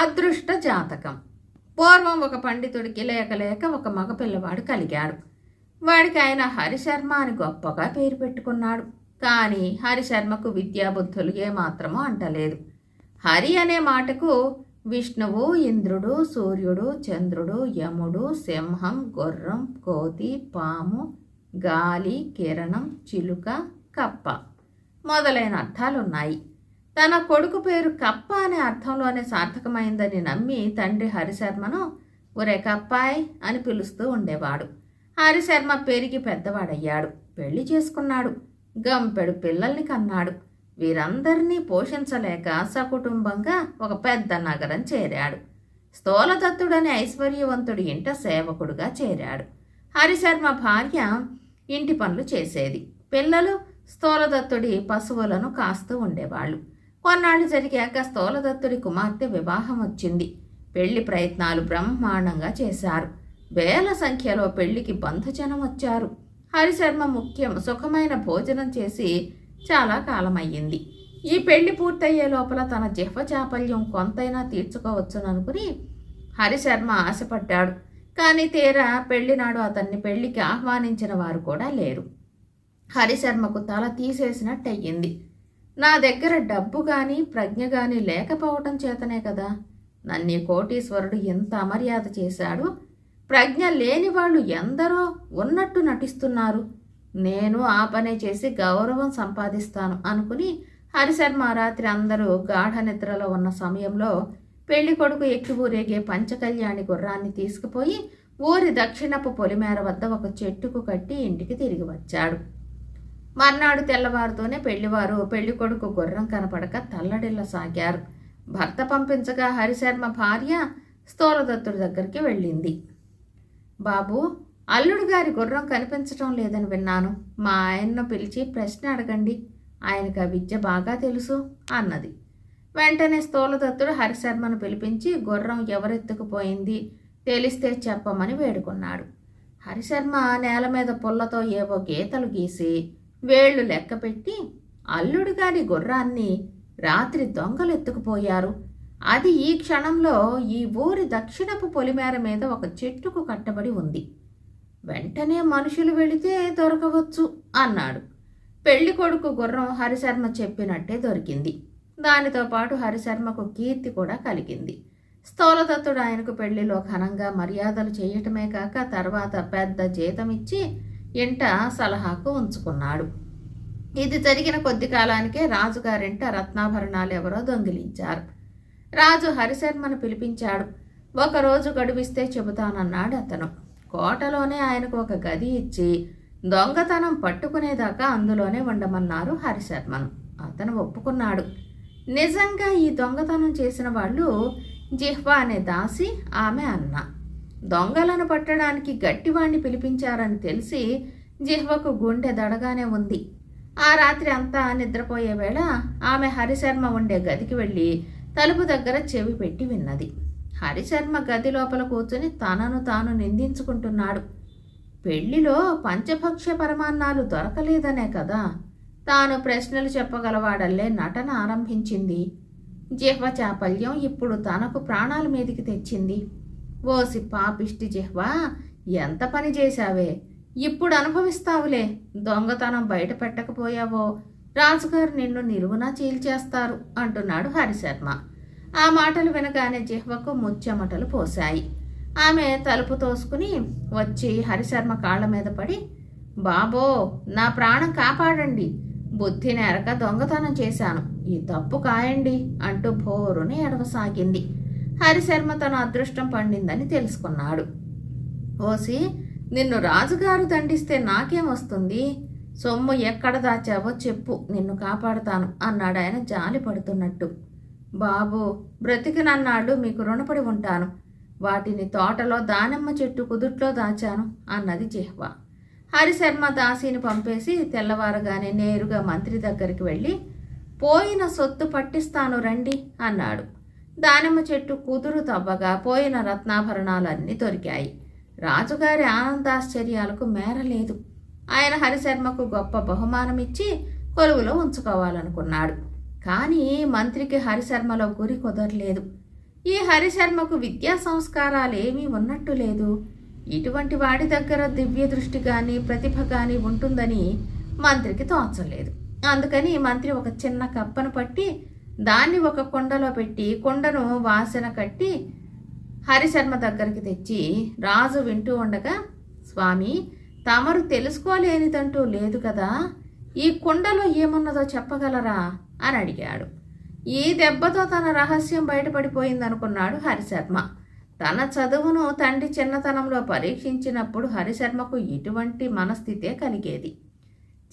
అదృష్ట జాతకం పూర్వం ఒక పండితుడికి లేక లేక ఒక మగ పిల్లవాడు కలిగాడు. వాడికి ఆయన హరిశర్మ అని గొప్పగా పేరు పెట్టుకున్నాడు. కానీ హరిశర్మకు విద్యాబుద్ధులు ఏమాత్రమూ అంటలేదు. హరి అనే మాటకు విష్ణువు ఇంద్రుడు సూర్యుడు చంద్రుడు యముడు సింహం గుర్రం కోతి పాము గాలి కిరణం చిలుక కప్ప మొదలైన అర్థాలున్నాయి. తన కొడుకు పేరు కప్ప అనే అర్థంలోనే సార్థకమైందని నమ్మి తండ్రి హరిశర్మను ఒరే కప్పాయ్ అని పిలుస్తూ ఉండేవాడు. హరిశర్మ పెరిగి పెద్దవాడయ్యాడు. పెళ్ళి చేసుకున్నాడు. గంపెడు పిల్లల్ని కన్నాడు. వీరందరినీ పోషించలేక సకుటుంబంగా ఒక పెద్ద నగరం చేరాడు. స్థూలదత్తుడనే ఐశ్వర్యవంతుడి ఇంట సేవకుడుగా చేరాడు. హరిశర్మ భార్య ఇంటి పనులు చేసేది. పిల్లలు స్థూలదత్తుడి పశువులను కాస్తూ ఉండేవాళ్ళు. కొన్నాళ్ళు జరిగాక స్థూలదత్తుడి కుమార్తె వివాహం వచ్చింది. పెళ్ళి ప్రయత్నాలు బ్రహ్మాండంగా చేశారు. వేల సంఖ్యలో పెళ్ళికి బంధుజనం వచ్చారు. హరిశర్మ ముఖ్యం సుఖమైన భోజనం చేసి చాలా కాలమయ్యింది. ఈ పెళ్ళి పూర్తయ్యే లోపల తన జిహ్వ చాపల్యం కొంతైనా తీర్చుకోవచ్చుననుకుని హరిశర్మ ఆశపడ్డాడు. కానీ తీరా పెళ్ళినాడు అతన్ని పెళ్ళికి ఆహ్వానించిన వారు కూడా లేరు. హరిశర్మకు తల తీసేసినట్టయింది నా దగ్గర డబ్బు కానీ ప్రజ్ఞ కానీ లేకపోవటం చేతనే కదా. నన్ను కోటీశ్వరుడు ఎంత అమర్యాద చేశాడు? ప్రజ్ఞ లేని వాళ్ళు ఎందరో ఉన్నట్టు నటిస్తున్నారు. నేను ఆ పనే చేసి గౌరవం సంపాదిస్తాను అనుకుని హరిశర్మ రాత్రి అందరూ గాఢ నిద్రలో ఉన్న సమయంలో పెళ్ళి కొడుకు ఎక్కి ఊరేగే పంచకళ్యాణి గుర్రాన్ని తీసుకుపోయి ఊరి దక్షిణపు పొలిమేర వద్ద ఒక చెట్టుకు కట్టి ఇంటికి తిరిగి వచ్చాడు. మర్నాడు తెల్లవారుతోనే పెళ్ళివారు పెళ్ళి కొడుకు గుర్రం కనపడక తల్లడిల్ల సాగారు. భర్త పంపించగా హరిశర్మ భార్య స్థూలదత్తుడి దగ్గరికి వెళ్ళింది. బాబు అల్లుడు గారి గుర్రం కనిపించటం లేదని విన్నాను. మా ఆయన్ను పిలిచి ప్రశ్న అడగండి. ఆయనకు ఆ విద్య బాగా తెలుసు అన్నది. వెంటనే స్థూలదత్తుడు హరిశర్మను పిలిపించి గుర్రం ఎవరెత్తుకుపోయింది తెలిస్తే చెప్పమని వేడుకున్నాడు. హరిశర్మ నేల మీద పుల్లతో ఏవో గీతలు గీసి వేళ్ళు లెక్కపెట్టి అల్లుడు గారి గుర్రాన్ని రాత్రి దొంగలు ఎత్తుకుపోయారు అది ఈ క్షణంలో ఈ ఊరి దక్షిణపు పొలిమేర మీద ఒక చెట్టుకు కట్టబడి ఉంది. వెంటనే మనుషులు వెళితే దొరకవచ్చు అన్నాడు. పెళ్ళి కొడుకు గుర్రం హరిశర్మ చెప్పినట్టే దొరికింది. దానితో పాటు హరిశర్మకు కీర్తి కూడా కలిగింది. స్థూలదత్తుడు ఆయనకు పెళ్ళిలో ఘనంగా మర్యాదలు చేయటమే కాక తర్వాత పెద్ద జీతం ఇచ్చి ఇంట సలహాకు ఉంచుకున్నాడు. ఇది జరిగిన కొద్ది కాలానికే రాజుగారింట రత్నాభరణాలు ఎవరో దొంగిలించారు. రాజు హరిశర్మను పిలిపించాడు. ఒకరోజు గడువిస్తే చెబుతానన్నాడు అతను. కోటలోనే ఆయనకు ఒక గది ఇచ్చి దొంగతనం పట్టుకునేదాకా అందులోనే ఉండమన్నారు హరిశర్మను. అతను ఒప్పుకున్నాడు. నిజంగా ఈ దొంగతనం చేసిన వాళ్ళు జిహ్వా అనే దాసి ఆమె అన్న. దొంగలను పట్టడానికి గట్టివాణ్ణి పిలిపించారని తెలిసి జిహ్వకు గుండె దడగానే ఉంది. ఆ రాత్రి అంతా నిద్రపోయే వేళ ఆమె హరిశర్మ ఉండే గదికి వెళ్ళి తలుపు దగ్గర చెవి పెట్టి విన్నది. హరిశర్మ గది లోపల కూర్చుని తనను తాను నిందించుకుంటున్నాడు. పెళ్ళిలో పంచభక్ష పరమాన్నాలు దొరకలేదనే కదా. తాను ప్రశ్నలు చెప్పగలవాడల్లే నటన ఆరంభించింది. జిహ్వ చాపల్యం ఇప్పుడు తనకు ప్రాణాల మీదికి తెచ్చింది. ఓసి పాపిష్టి జిహ్వా ఎంత పని చేశావే? ఇప్పుడు అనుభవిస్తావులే. దొంగతనం బయట పెట్టకపోయావో? రాజుగారు నిన్ను నిలువునా చీల్చేస్తారు అంటున్నాడు హరిశర్మ. ఆ మాటలు వినగానే జిహ్వకు ముచ్చెమటలు పోశాయి. ఆమె తలుపు తోసుకుని వచ్చి హరిశర్మ కాళ్ళ మీద పడి బాబో నా ప్రాణం కాపాడండి. బుద్ధి నేరక దొంగతనం చేశాను. ఈ తప్పు కాయండి అంటూ భోరుని ఎడవసాగింది. హరిశర్మ తన అదృష్టం పండిందని తెలుసుకున్నాడు. ఓసి నిన్ను రాజుగారు దండిస్తే నాకేం వస్తుంది? సొమ్ము ఎక్కడ దాచావో చెప్పు నిన్ను కాపాడుతాను అన్నాడు ఆయన జాలి పడుతున్నట్టు. బాబు బ్రతికినన్నాళ్ళు మీకు రుణపడి ఉంటాను. వాటిని తోటలో దానిమ్మ చెట్టు కుదుట్లో దాచాను అన్నది జిహ్వ. హరిశర్మ దాసిని పంపేసి తెల్లవారగానే నేరుగా మంత్రి దగ్గరికి వెళ్ళి పోయిన సొత్తు పట్టిస్తాను రండి అన్నాడు. దానిమ్మ చెట్టు కుదురు తవ్వగా పోయిన రత్నాభరణాలన్నీ దొరికాయి రాజుగారి ఆనందాశ్చర్యాలకు మేరలేదు. ఆయన హరిశర్మకు గొప్ప బహుమానం ఇచ్చి కొలువులో ఉంచుకోవాలనుకున్నాడు. కానీ మంత్రికి హరిశర్మలో గురి కుదరలేదు. ఈ హరిశర్మకు విద్యా సంస్కారాలు ఏమీ ఉన్నట్టు లేదు. ఇటువంటి వాడి దగ్గర దివ్య దృష్టి కానీ ప్రతిభ కానీ ఉంటుందని మంత్రికి తోచలేదు. అందుకని మంత్రి ఒక చిన్న కప్పను పట్టి దాన్ని ఒక కుండలో పెట్టి కుండను వాసన కట్టి హరిశర్మ దగ్గరికి తెచ్చి రాజు వింటూ ఉండగా స్వామి తమరు తెలుసుకోలేనిదంటూ లేదు కదా ఈ కుండలో ఏమున్నదో చెప్పగలరా? అని అడిగాడు. ఈ దెబ్బతో తన రహస్యం బయటపడిపోయిందనుకున్నాడు హరిశర్మ. తన చదువును తండ్రి చిన్నతనంలో పరీక్షించినప్పుడు హరిశర్మకు ఇటువంటి మనస్థితే కలిగేది.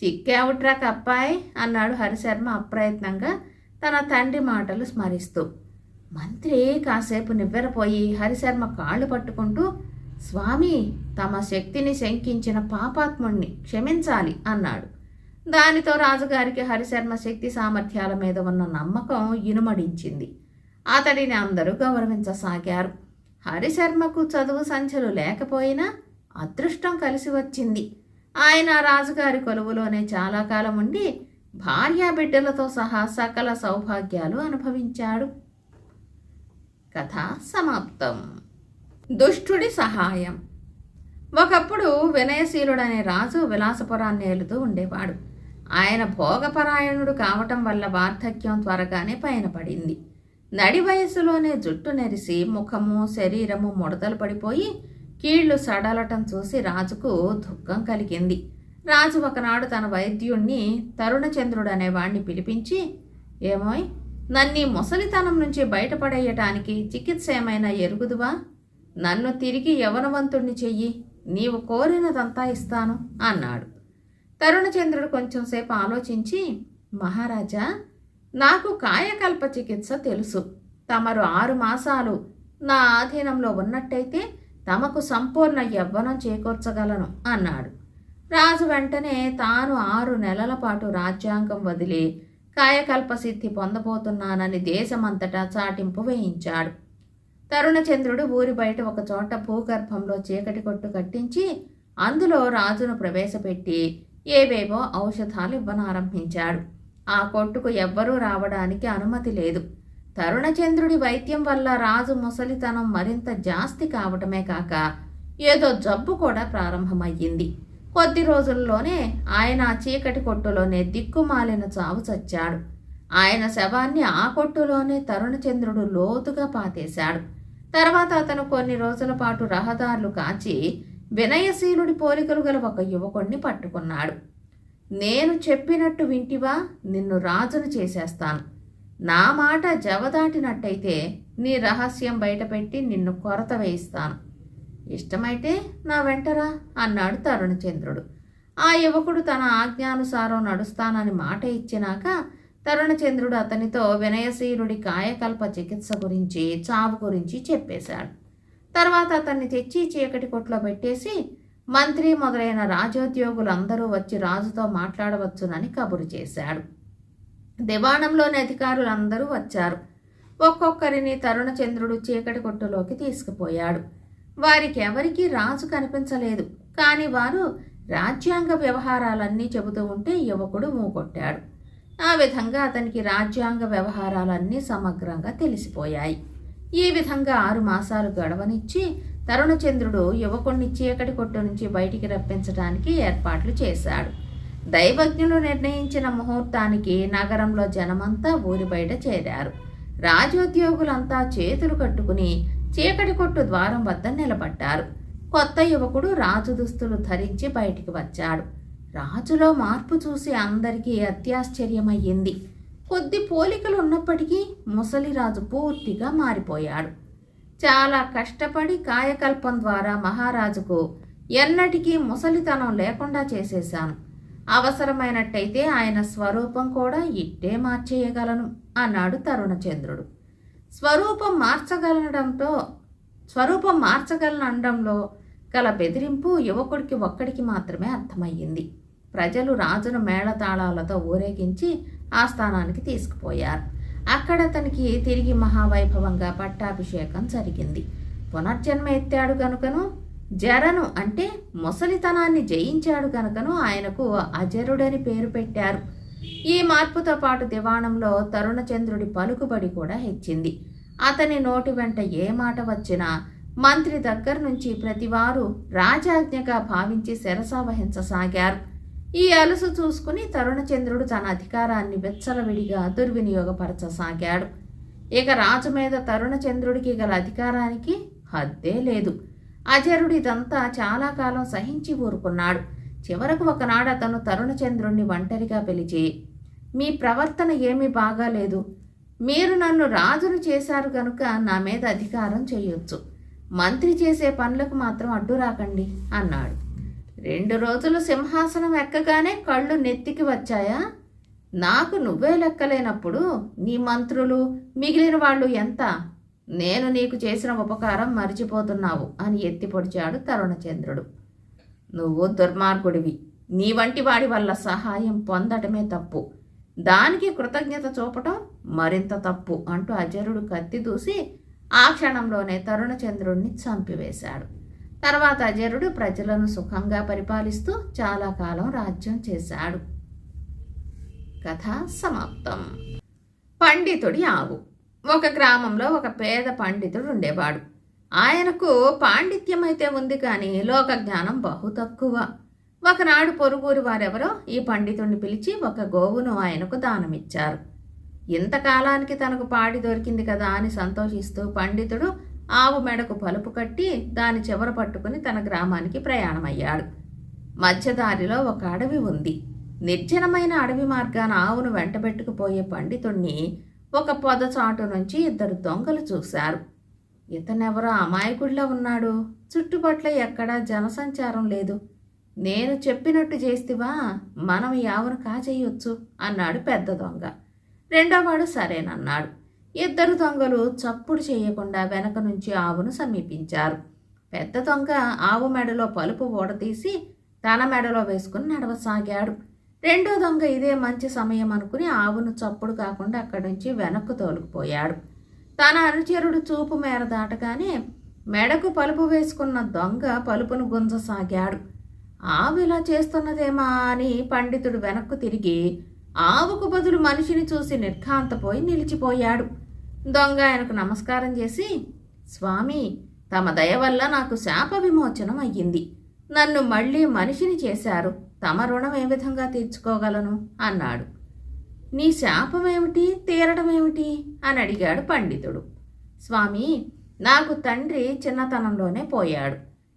చిక్కావుట్రా కప్పాయ్ అన్నాడు హరిశర్మ అప్రయత్నంగా. తన తండ్రి మాటలు స్మరిస్తూ మంత్రి కాసేపు నివ్వెరపోయి హరిశర్మ కాళ్ళు పట్టుకుంటూ స్వామి తమ శక్తిని శంకించిన పాపాత్ముణ్ణి క్షమించాలి అన్నాడు. దానితో రాజుగారికి హరిశర్మ శక్తి సామర్థ్యాల మీద ఉన్న నమ్మకం ఇనుమడించింది. అతడిని అందరూ గౌరవించసాగారు. హరిశర్మకు చదువు సంచలు లేకపోయినా అదృష్టం కలిసి వచ్చింది. ఆయన రాజుగారి కొలువులోనే చాలా కాలం ఉండి భార్య బిడ్డలతో సహా సకల సౌభాగ్యాలు అనుభవించాడు. కథ సమాప్తం. దుష్టుడి సహాయం. ఒకప్పుడు వినయశీలుడనే రాజు విలాసపురాన్ని ఏలుతూ ఉండేవాడు. ఆయన భోగపరాయణుడు కావటం వల్ల వార్ధక్యం త్వరగానే పైన పడింది నడి వయసులోనే జుట్టు నెరిసి ముఖము శరీరము ముడతలు పడిపోయి కీళ్ళు సడలటం చూసి రాజుకు దుఃఖం కలిగింది. రాజు ఒకనాడు తన వైద్యుణ్ణి తరుణచంద్రుడు అనేవాణ్ణి పిలిపించి ఏమోయ్ నన్ను ముసలితనం నుంచి బయటపడేయటానికి చికిత్స ఏమైనా ఎరుగుదువా? నన్ను తిరిగి యవనవంతుణ్ణి చెయ్యి నీవు కోరినదంతా ఇస్తాను అన్నాడు. తరుణచంద్రుడు కొంచెంసేపు ఆలోచించి మహారాజా నాకు కాయకల్ప చికిత్స తెలుసు. తమరు ఆరు మాసాలు నా ఆధీనంలో ఉన్నట్టయితే తమకు సంపూర్ణ యవ్వనం చేకూర్చగలను అన్నాడు. రాజు వెంటనే తాను ఆరు నెలల పాటు రాజ్యాంగం వదిలి కాయకల్ప సిద్ధి పొందబోతున్నానని దేశమంతటా చాటింపు వేయించాడు. తరుణచంద్రుడు ఊరి బయట ఒక చోట భూగర్భంలో చీకటి కొట్టు కట్టించి అందులో రాజును ప్రవేశపెట్టి ఏవేవో ఔషధాలు ఇవ్వనారంభించాడు. ఆ కొట్టుకు ఎవ్వరూ రావడానికి అనుమతి లేదు. తరుణచంద్రుడి వైద్యం వల్ల రాజు ముసలితనం మరింత జాస్తి కావటమే కాక ఏదో జబ్బు కూడా ప్రారంభమయ్యింది. కొద్ది రోజుల్లోనే ఆయన ఆ చీకటి కొట్టులోనే దిక్కుమాలిన చావు చచ్చాడు. ఆయన శవాన్ని ఆ కొట్టులోనే తరుణచంద్రుడు లోతుగా పాతేశాడు. తర్వాత అతను కొన్ని రోజుల పాటు రహదారులు కాచి వినయశీలుడి పోలికలు గల ఒక యువకుణ్ణి పట్టుకున్నాడు. నేను చెప్పినట్టు వింటివా? నిన్ను రాజును చేసేస్తాను. నా మాట జవదాటినట్టయితే నీ రహస్యం బయటపెట్టి నిన్ను కొరత వేయిస్తాను. ఇష్టమైతే నా వెంటరా అన్నాడు తరుణచంద్రుడు ఆ యువకుడు తన ఆజ్ఞానుసారం నడుస్తానని మాట ఇచ్చినాక తరుణచంద్రుడు అతనితో వినయశీలుడి కాయకల్ప చికిత్స గురించి చావు గురించి చెప్పేశాడు. తర్వాత అతన్ని తెచ్చి చీకటి కొట్లో పెట్టేసి మంత్రి మొదలైన రాజోద్యోగులందరూ వచ్చి రాజుతో మాట్లాడవచ్చునని కబురు చేశాడు. దివాణంలోని అధికారులందరూ వచ్చారు. ఒక్కొక్కరిని తరుణచంద్రుడు చీకటి కొట్టులోకి తీసుకుపోయాడు. వారికెవరికి రాజు కనిపించలేదు. కానీ వారు రాజ్యాంగ వ్యవహారాలన్నీ చెబుతూ ఉంటే యువకుడు మూకొట్టాడు ఆ విధంగా అతనికి రాజ్యాంగ వ్యవహారాలన్నీ సమగ్రంగా తెలిసిపోయాయి. ఈ విధంగా ఆరు మాసాలు గడవనిచ్చి తరుణచంద్రుడు యువకుణ్ణి చీకటి కొట్టు నుంచి బయటికి రప్పించడానికి ఏర్పాట్లు చేశాడు. దైవజ్ఞులు నిర్ణయించిన ముహూర్తానికి నగరంలో జనమంతా ఊరి బయట చేరారు. రాజోద్యోగులంతా చేతులు కట్టుకుని చీకటి కొట్టు ద్వారం వద్ద నిలబడ్డారు. కొత్త యువకుడు రాజు దుస్తులు ధరించి బయటికి వచ్చాడు. రాజులో మార్పు చూసి అందరికీ అత్యాశ్చర్యమయ్యింది. కొద్ది పోలికలు ఉన్నప్పటికీ ముసలిరాజు పూర్తిగా మారిపోయాడు. చాలా కష్టపడి కాయకల్పం ద్వారా మహారాజుకు ఎన్నటికీ ముసలితనం లేకుండా చేసేశాను. అవసరమైనట్టయితే ఆయన స్వరూపం కూడా ఇట్టే మార్చేయగలను అన్నాడు తరుణచంద్రుడు. స్వరూపం మార్చగలడంతో స్వరూపం మార్చగలనడంలో గల బెదిరింపు యువకుడికి ఒక్కడికి మాత్రమే అర్థమయ్యింది. ప్రజలు రాజును మేళతాళాలతో ఊరేగించి ఆస్థానానికి తీసుకుపోయారు. అక్కడ అతనికి తిరిగి మహావైభవంగా పట్టాభిషేకం జరిగింది. పునర్జన్మ ఎత్తాడు గనుకను జరను అంటే ముసలితనాన్ని జయించాడు గనుకను ఆయనకు అజరుడని పేరు పెట్టారు. ఈ మార్పుతో పాటు దివాణంలో తరుణచంద్రుడి పలుకుబడి కూడా హెచ్చింది. అతని నోటి వెంట ఏ మాట వచ్చినా మంత్రి దగ్గర నుంచి ప్రతివారు రాజాజ్ఞగా భావించి శిరస వహించసాగారు ఈ అలుసు చూసుకుని తరుణచంద్రుడు తన అధికారాన్ని వెచ్చలవిడిగా దుర్వినియోగపరచసాగాడు. ఇక రాజు మీద తరుణచంద్రుడికి గల అధికారానికి హద్దే లేదు. అజరుడిదంతా చాలా కాలం సహించి ఊరుకున్నాడు. చివరకు ఒకనాడు అతను తరుణచంద్రుణ్ణి ఒంటరిగా పిలిచి మీ ప్రవర్తన ఏమీ బాగాలేదు. మీరు నన్ను రాజును చేశారు కనుక నా మీద అధికారం చేయొచ్చు. మంత్రి చేసే పనులకు మాత్రం అడ్డు రాకండి అన్నాడు. రెండు రోజులు సింహాసనం ఎక్కగానే కళ్ళు నెత్తికి వచ్చాయా? నాకు నువ్వే లెక్కలేనప్పుడు నీ మంత్రులు మిగిలిన వాళ్ళు ఎంత? నేను నీకు చేసిన ఉపకారం మర్చిపోతున్నావు అని ఎత్తి పొడిచాడు తరుణచంద్రుడు. నువ్వు దుర్మార్గుడివి. నీ వంటి వాడి వల్ల సహాయం పొందటమే తప్పు. దానికి కృతజ్ఞత చూపటం మరింత తప్పు అంటూ అజరుడు కత్తి దూసి ఆ క్షణంలోనే తరుణచంద్రుడిని చంపివేశాడు. తర్వాత అజరుడు ప్రజలను సుఖంగా పరిపాలిస్తూ చాలా కాలం రాజ్యం చేశాడు. కథ సమాప్తం. పండితుడి ఆవు. ఒక గ్రామంలో ఒక పేద పండితుడు ఉండేవాడు. ఆయనకు పాండిత్యం అయితే ఉంది కానీ లోక జ్ఞానం బహు తక్కువ. ఒకనాడు పొరుగురు వారెవరో ఈ పండితుడిని పిలిచి ఒక గోవును ఆయనకు దానమిచ్చారు. ఇంతకాలానికి తనకు పాడి దొరికింది కదా అని సంతోషిస్తూ పండితుడు ఆవు మెడకు పలుపు కట్టి దాని చివర పట్టుకుని తన గ్రామానికి ప్రయాణమయ్యాడు. మధ్యదారిలో ఒక అడవి ఉంది. నిర్జనమైన అడవి మార్గాన ఆవును వెంటబెట్టుకుపోయే పండితుణ్ణి ఒక పొద చాటు నుంచి ఇద్దరు దొంగలు చూశారు. ఇతనెవరో అమాయకుడిలో ఉన్నాడు. చుట్టుపట్ల ఎక్కడా జనసంచారం లేదు. నేను చెప్పినట్టు చేస్తివా? మనం యావను కాజేయొచ్చు అన్నాడు పెద్ద దొంగ. రెండోవాడు సరేనన్నాడు. ఇద్దరు దొంగలు చప్పుడు చేయకుండా వెనక నుంచి ఆవును సమీపించారు. పెద్ద దొంగ ఆవు మెడలో పలుపు ఊడతీసి తన మెడలో వేసుకుని నడవసాగాడు. రెండో దొంగ ఇదే మంచి సమయం అనుకుని ఆవును చప్పుడు కాకుండా అక్కడి నుంచి వెనక్కు తోలుకుపోయాడు. తన అనుచరుడు చూపు మేర దాటగానే మెడకు పలుపు వేసుకున్న దొంగ పలుపును గుంజసాగాడు ఆవు ఇలా చేస్తున్నదేమా అని పండితుడు వెనక్కు తిరిగి ఆవుకు బదులు మనిషిని చూసి నిర్ఘాంతపోయి నిలిచిపోయాడు. దొంగ ఆయనకు నమస్కారం చేసి స్వామి తమ దయ వల్ల నాకు శాప విమోచనం అయ్యింది. నన్ను మళ్ళీ మనిషిని చేశారు. తమ రుణం ఏ విధంగా తీర్చుకోగలను? అన్నాడు. నీ శాపం ఏమిటి తీరడం ఏమిటి అని అడిగాడు పండితుడు. స్వామి నాకు తండ్రి చిన్నతనంలోనే పోయాడు.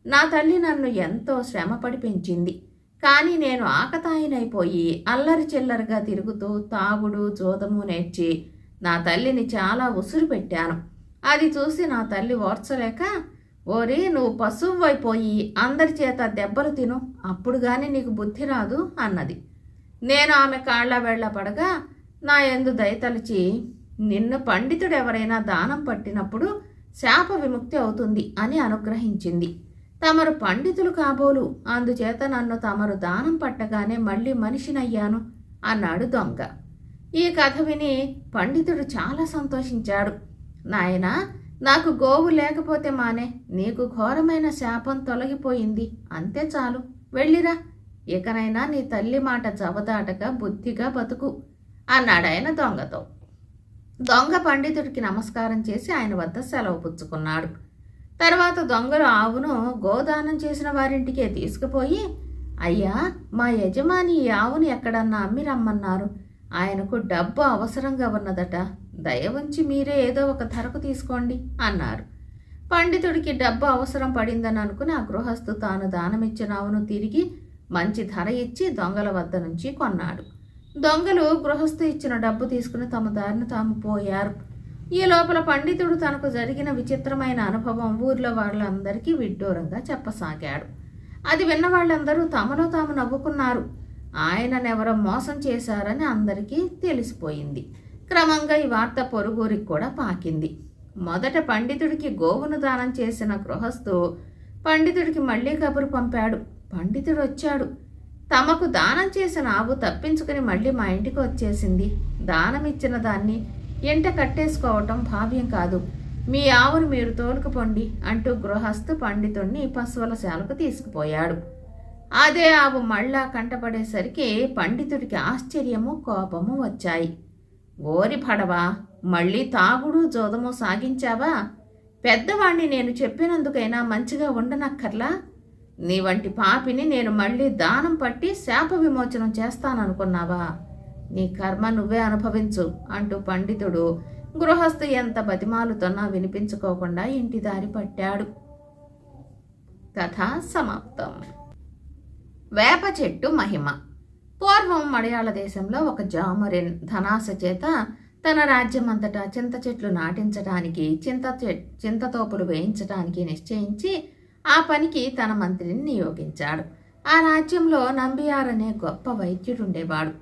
నా తల్లి నన్ను ఎంతో శ్రమపడి పెంచింది. కానీ నేను ఆకతాయినైపోయి అల్లరి చిల్లరగా తిరుగుతూ తాగుడు జోదము నేర్చి నా తల్లిని చాలా ఉసురు పెట్టాను. అది చూసి నా తల్లి ఓర్చలేక ఓరి నువ్వు పశువు అయిపోయి అందరి చేత దెబ్బలు తిను. అప్పుడు కానీ నీకు బుద్ధి రాదు అన్నది. నేను ఆమె కాళ్ళ వెళ్ళ పడగా నా ఎందు దయతలిచి నిన్ను పండితుడు ఎవరైనా దానం పట్టినప్పుడు శాప విముక్తి అవుతుంది అని అనుగ్రహించింది. తమరు పండితులు కాబోలు అందుచేత నన్ను తమరు దానం పట్టగానే మళ్ళీ మనిషినయ్యాను అన్నాడు దొంగ. ఈ కథ విని పండితుడు చాలా సంతోషించాడు. నాయనా నాకు గోవు లేకపోతే మానే నీకు ఘోరమైన శాపం తొలగిపోయింది. అంతే చాలు. వెళ్ళిరా. ఇకనైనా నీ తల్లి మాట జవదాటక బుద్ధిగా బతుకు అన్నాడాయన దొంగతో. దొంగ పండితుడికి నమస్కారం చేసి ఆయన వద్ద సెలవు పుచ్చుకున్నాడు. తర్వాత దొంగలు ఆవును గోదానం చేసిన వారింటికే తీసుకుపోయి అయ్యా మా యజమాని ఈ ఆవును ఎక్కడన్నా అమ్మి రమ్మన్నారు. ఆయనకు డబ్బు అవసరంగా ఉన్నదట. దయ ఉంచి మీరే ఏదో ఒక ధరకు తీసుకోండి అన్నారు. పండితుడికి డబ్బు అవసరం పడిందని అనుకుని ఆ గృహస్థు తాను దానమిచ్చిన ఆవును తిరిగి మంచి ధర ఇచ్చి దొంగల వద్ద నుంచి కొన్నాడు. దొంగలు గృహస్థు ఇచ్చిన డబ్బు తీసుకుని తమ దారిని తాము పోయారు. ఈ లోపల పండితుడు తనకు జరిగిన విచిత్రమైన అనుభవం ఊర్లో వాళ్ళందరికీ విడ్డూరంగా చెప్పసాగాడు. అది విన్న వాళ్ళందరూ తమలో తాము నవ్వుకున్నారు. ఆయననెవరో మోసం చేశారని అందరికీ తెలిసిపోయింది. క్రమంగా ఈ వార్త పొరుగురికి కూడా పాకింది. మొదట పండితుడికి గోవును దానం చేసిన గృహస్థు పండితుడికి మళ్ళీ కబురు పంపాడు. పండితుడు వచ్చాడు తమకు దానం చేసిన ఆవు తప్పించుకుని మళ్ళీ మా ఇంటికి వచ్చేసింది. దానం ఇచ్చిన దాన్ని ఎంట కట్టేసుకోవటం భావ్యం కాదు. మీ ఆవును మీరు తోలుకుపోండి అంటూ గృహస్థు పండితుణ్ణి పశువుల శాలకు తీసుకుపోయాడు. అదే ఆవు మళ్ళా కంటపడేసరికి పండితుడికి ఆశ్చర్యము కోపము వచ్చాయి. ఓరి పడవా మళ్ళీ తాగుడు జోదము సాగించావా? పెద్దవాణ్ణి నేను చెప్పినందుకైనా మంచిగా ఉండనక్కర్లా? నీ వంటి పాపిని నేను మళ్ళీ దానం పట్టి శాప విమోచనం చేస్తాననుకున్నావా? నీ కర్మ నువ్వే అనుభవించు అంటూ పండితుడు గృహస్థు ఎంత బతిమాలుతున్నా వినిపించుకోకుండా ఇంటి దారి పట్టాడు. కథ సమాప్తం. వేప చెట్టు మహిమ. పూర్వం మలయాళ దేశంలో ఒక జామరిన్ ధనాశ చేత తన రాజ్యమంతటా చింత చెట్లు నాటించడానికి చింత చెట్ చింతతోపులు వేయించడానికి నిశ్చయించి ఆ పనికి తన మంత్రిని నియోగించాడు. ఆ రాజ్యంలో నంబియార్ అనే గొప్ప వైద్యుడుండేవాడు.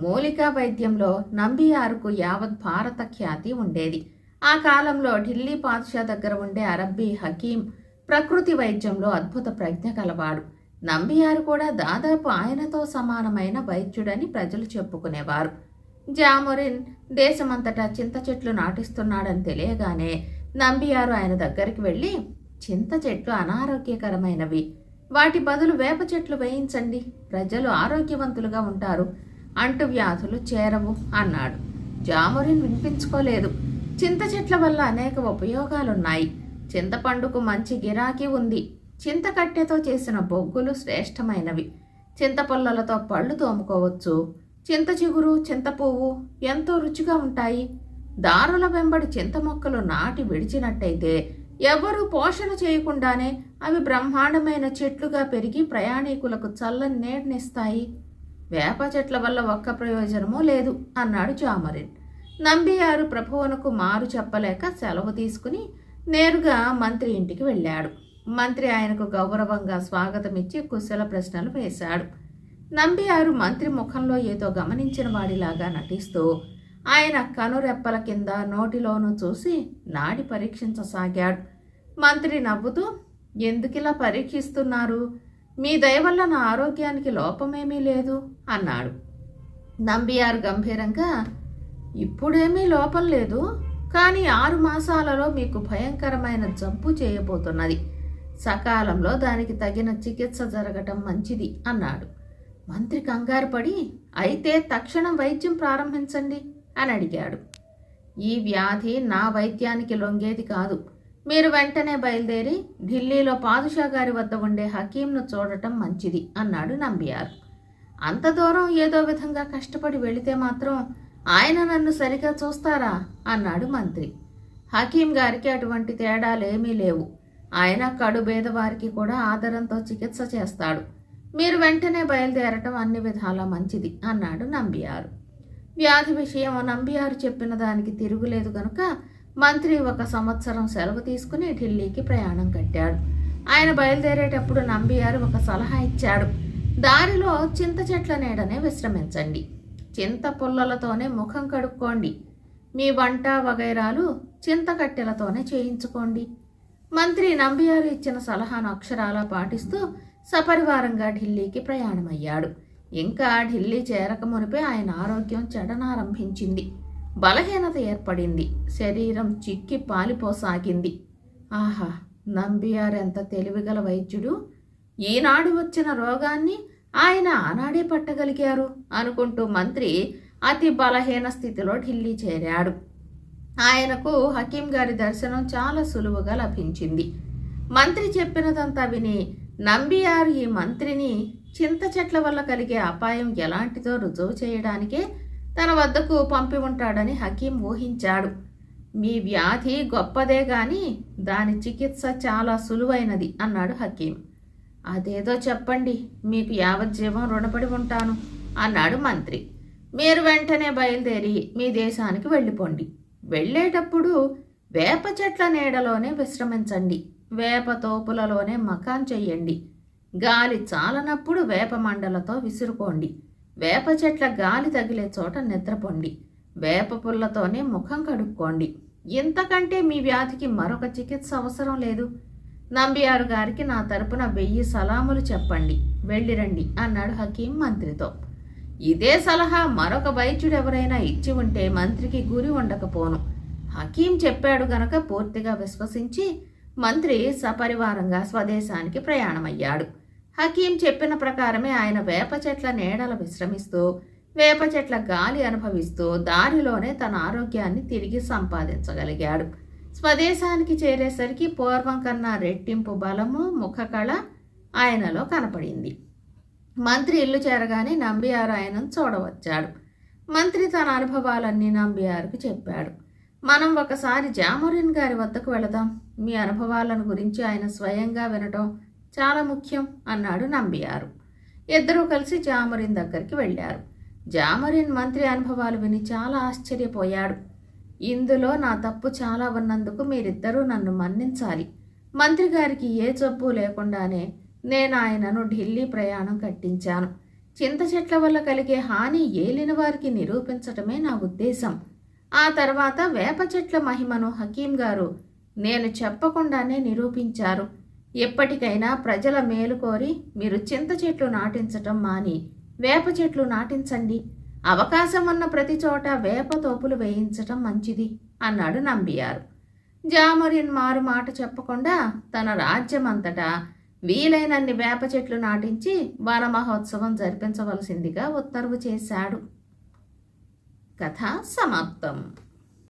మూలికా వైద్యంలో నంబియారుకు యావత్ భారత ఖ్యాతి ఉండేది. ఆ కాలంలో ఢిల్లీ పాద్షా దగ్గర ఉండే అరబ్బీ హకీం ప్రకృతి వైద్యంలో అద్భుత ప్రజ్ఞ కలవాడు. నంబియారు కూడా దాదాపు ఆయనతో సమానమైన వైద్యుడని ప్రజలు చెప్పుకునేవారు. జామొరిన్ దేశమంతటా చింత చెట్లు నాటిస్తున్నాడని తెలియగానే నంబియారు ఆయన దగ్గరికి వెళ్ళి చింత చెట్లు అనారోగ్యకరమైనవి. వాటి బదులు వేప చెట్లు వేయించండి. ప్రజలు ఆరోగ్యవంతులుగా ఉంటారు. అంటు వ్యాధులు చేరవు అన్నాడు. జామొరిన్ వినిపించుకోలేదు. చింత చెట్ల వల్ల అనేక ఉపయోగాలున్నాయి. చింతపండుకు మంచి గిరాకీ ఉంది. చింతకట్టెతో చేసిన బొగ్గులు శ్రేష్టమైనవి. చింతపొల్లలతో పళ్ళు తోముకోవచ్చు. చింత చిగురు చింత పువ్వు ఎంతో రుచిగా ఉంటాయి. దారుల వెంబడి చింత మొక్కలు నాటి విడిచినట్టయితే ఎవరూ పోషణ చేయకుండానే అవి బ్రహ్మాండమైన చెట్లుగా పెరిగి ప్రయాణికులకు చల్లని నీడనిస్తాయి వేప చెట్ల వల్ల ఒక్క ప్రయోజనమూ లేదు అన్నాడు జామరిన్. నంబియారు ప్రభువునకు మారు చెప్పలేక సెలవు తీసుకుని నేరుగా మంత్రి ఇంటికి వెళ్ళాడు. మంత్రి ఆయనకు గౌరవంగా స్వాగతమిచ్చి కుశల ప్రశ్నలు వేశాడు. నంబియారు మంత్రి ముఖంలో ఏదో గమనించిన వాడిలాగా నటిస్తూ ఆయన కనురెప్పల కింద నోటిలోనూ చూసి నాడి పరీక్షించసాగాడు. మంత్రి నవ్వుతూ ఎందుకిలా పరీక్షిస్తున్నారు? మీ దయ వల్ల నా ఆరోగ్యానికి లోపమేమీ లేదు అన్నాడు. నంబియారు గంభీరంగా ఇప్పుడేమీ లోపం లేదు కానీ ఆరు మాసాలలో మీకు భయంకరమైన జబ్బు చేయబోతున్నది. సకాలంలో దానికి తగిన చికిత్స జరగటం మంచిది అన్నాడు. మంత్రి కంగారు పడి అయితే తక్షణం వైద్యం ప్రారంభించండి. అని అడిగాడు. ఈ వ్యాధి నా వైద్యానికి లొంగేది కాదు. మీరు వెంటనే బయలుదేరి ఢిల్లీలో పాదుషా గారి వద్ద ఉండే హకీంను చూడటం మంచిది అన్నాడు నంబియార్. అంత దూరం ఏదో విధంగా కష్టపడి వెళితే మాత్రం ఆయన నన్ను సరిగా చూస్తారా అన్నాడు మంత్రి. హకీం గారికి అటువంటి తేడాలేమీ లేవు. ఆయన కడు భేదవారికి కూడా ఆదరంతో చికిత్స చేస్తాడు. మీరు వెంటనే బయలుదేరటం అన్ని విధాలా మంచిది అన్నాడు నంబియారు. వ్యాధి విషయం నంబియారు చెప్పిన దానికి తిరుగులేదు కనుక మంత్రి ఒక సంవత్సరం సెలవు తీసుకుని ఢిల్లీకి ప్రయాణం కట్టాడు. ఆయన బయలుదేరేటప్పుడు నంబియారు ఒక సలహా ఇచ్చాడు. దారిలో చింత చెట్ల నీడనే విశ్రమించండి. చింత పుల్లలతోనే ముఖం కడుక్కోండి. మీ వంట వగైరాలు చింత కట్టెలతోనే చేయించుకోండి. మంత్రి నంబియారు ఇచ్చిన సలహాను అక్షరాలా పాటిస్తూ సపరివారంగా ఢిల్లీకి ప్రయాణమయ్యాడు. ఇంకా ఢిల్లీ చేరకమునిపే ఆయన ఆరోగ్యం చెడనారంభించింది. బలహీనత ఏర్పడింది. శరీరం చిక్కి పాలిపోసాగింది. ఆహా నంబియార్ ఎంత తెలివిగల వైద్యుడు? ఈనాడు వచ్చిన రోగాన్ని ఆయన ఆనాడే పట్టగలిగారు అనుకుంటూ మంత్రి అతి బలహీన స్థితిలో ఢిల్లీ చేరాడు. ఆయనకు హకీం గారి దర్శనం చాలా సులువుగా లభించింది. మంత్రి చెప్పినదంతా విని నంబియారు ఈ మంత్రిని చింత చెట్ల వల్ల కలిగే అపాయం ఎలాంటిదో రుజువు చేయడానికే తన వద్దకు పంపి ఉంటాడని హకీం ఊహించాడు. మీ వ్యాధి గొప్పదే గాని దాని చికిత్స చాలా సులువైనది అన్నాడు హకీం. అదేదో చెప్పండి మీకు యావజ్జీవం రుణపడి ఉంటాను అన్నాడు మంత్రి. మీరు వెంటనే బయలుదేరి మీ దేశానికి వెళ్ళిపోండి. వెళ్ళేటప్పుడు వేప చెట్ల నీడలోనే విశ్రమించండి. వేప తోపులలోనే మకాన్ చెయ్యండి గాలి చాలనప్పుడు వేపమండలతో విసురుకోండి. వేప చెట్ల గాలి తగిలే చోట నిద్రపోండి. వేప పుల్లతోనే ముఖం కడుక్కోండి. ఇంతకంటే మీ వ్యాధికి మరొక చికిత్స అవసరం లేదు. నంబియారు గారికి నా తరపున వెయ్యి సలాములు చెప్పండి. వెళ్ళిరండి అన్నాడు హకీం మంత్రితో. ఇదే సలహా మరొక వైద్యుడు ఎవరైనా ఇచ్చి ఉంటే మంత్రికి గురి ఉండకపోను. హకీం చెప్పాడు గనక పూర్తిగా విశ్వసించి మంత్రి సపరివారంగా స్వదేశానికి ప్రయాణమయ్యాడు. హకీం చెప్పిన ప్రకారమే ఆయన వేప చెట్ల నీడల విశ్రమిస్తూ వేప చెట్ల గాలి అనుభవిస్తూ దారిలోనే తన ఆరోగ్యాన్ని తిరిగి సంపాదించగలిగాడు. స్వదేశానికి చేరేసరికి పూర్వం కన్నా రెట్టింపు బలము ముఖకళ ఆయనలో కనపడింది. మంత్రి ఇల్లు చేరగానే నంబియారు ఆయనను చూడవచ్చాడు. మంత్రి తన అనుభవాలన్నీ నంబియారుకు చెప్పాడు. మనం ఒకసారి జామోరిన్ గారి వద్దకు వెళదాం. మీ అనుభవాలను గురించి ఆయన స్వయంగా వినటం చాలా ముఖ్యం అన్నాడు నంబియారు. ఇద్దరూ కలిసి జామరిన్ దగ్గరికి వెళ్ళారు. జామరిన్ మంత్రి అనుభవాలు విని చాలా ఆశ్చర్యపోయాడు. ఇందులో నా తప్పు చాలా ఉన్నందుకు మీరిద్దరూ నన్ను మన్నించాలి. మంత్రి గారికి ఏ జబ్బు లేకుండానే నేను ఆయనను ఢిల్లీ ప్రయాణం కట్టించాను. చింత చెట్ల వల్ల కలిగే హాని ఏలిన వారికి నిరూపించటమే నా ఉద్దేశం. ఆ తర్వాత వేప చెట్ల మహిమను హకీం గారు నేను చెప్పకుండానే నిరూపించారు. ఎప్పటికైనా ప్రజల మేలు కోరి మీరు చింత చెట్లు నాటించటం మాని వేప చెట్లు నాటించండి. అవకాశం ఉన్న ప్రతి చోట వేప తోపులు వేయించటం మంచిది అన్నాడు నంబియారు. జామరిన్ మారు మాట చెప్పకుండా తన రాజ్యమంతటా వీలైనన్ని వేప చెట్లు నాటించి వన మహోత్సవం జరిపించవలసిందిగా ఉత్తర్వు చేశాడు. కథ సమాప్తం.